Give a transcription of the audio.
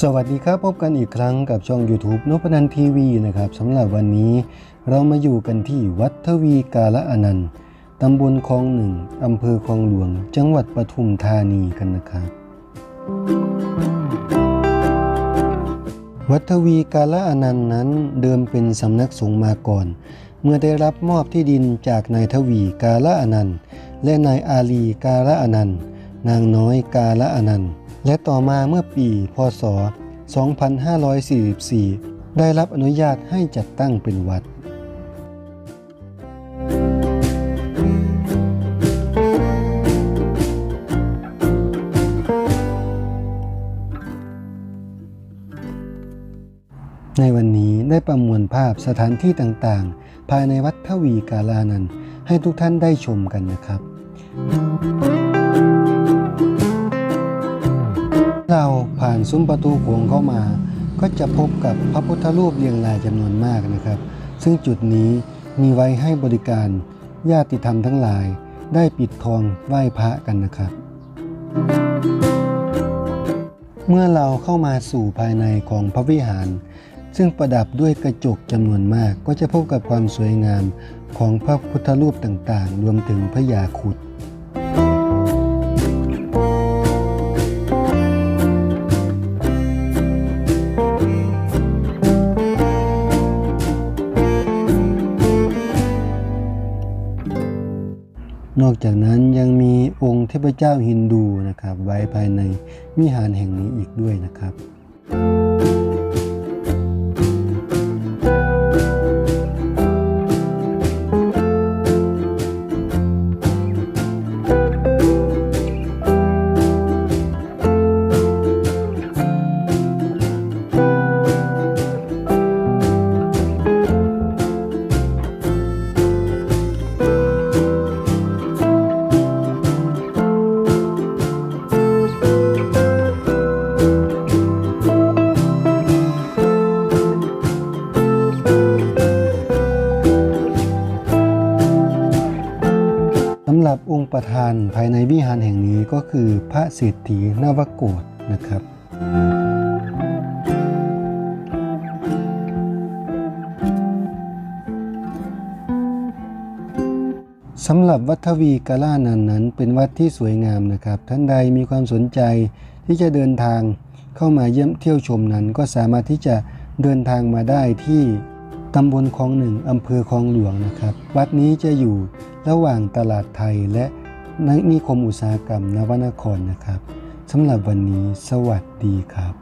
สวัสดีครับพบกันอีกครั้งกับช่อง YouTube นพนันทีวีนะครับสำหรับวันนี้เรามาอยู่กันที่วัดทวีกาละอนันต์ตำบลคลองหนึ่งอำเภอคลองหลวง จังหวัดปทุมธานีกันนะครับ วัดทวีกาละอนันต์นั้นเดิมเป็นสำนักสงฆ์มาก่อน เมื่อได้รับมอบที่ดินจากนายทวีกาละอนันต์และนายอาลีกาละอนันต์นางน้อยกาละอนันต์ และต่อมาเมื่อปีพศ 2544 ได้รับอนุญาตให้จัดตั้งเป็นวัดในวันนี้ได้ประมวลภาพสถานที่ต่างๆ ภายในวัดทวีกาลานันให้ทุกท่านได้ชมกันนะครับ เราผ่านซุ้มประตูโขงเข้ามา ก็จะพบกับพระพุทธรูปเรียงรายจำนวนมากนะครับ ซึ่งจุดนี้มีไว้ให้บริการญาติธรรมทั้งหลาย ได้ปิดทองไหว้พระกันนะครับ เมื่อเราเข้ามาสู่ภายในของพระวิหาร ซึ่งประดับด้วยกระจกจำนวนมาก ก็จะพบกับความสวยงามของพระพุทธรูปต่างๆ รวมถึงพระยาครุด นอกจากนั้นยังมีองค์เทพเจ้าฮินดูนะครับ ไว้ภายในวิหารแห่งนี้อีกด้วยนะครับำหรับองค์ประธานภายในวิหารแห่งนี้ก็คือพระเศรษฐีนวโกฏนะครับ สำหรับวัดทวีกาล่านันต์นั้นเป็นวัดที่สวยงามนะครับ ท่านใดมีความสนใจที่จะเดินทางเข้ามาเยี่ยมเที่ยวชมนั้นก็สามารถที่จะเดินทางมาได้ที่ ตำบลคลองหนึ่งอำเภอคลองหลวงนะครับ วัดนี้จะอยู่ระหว่างตลาดไทยและนิคมอุตสาหกรรมนวนครนะครับสำหรับวันนี้สวัสดีครับ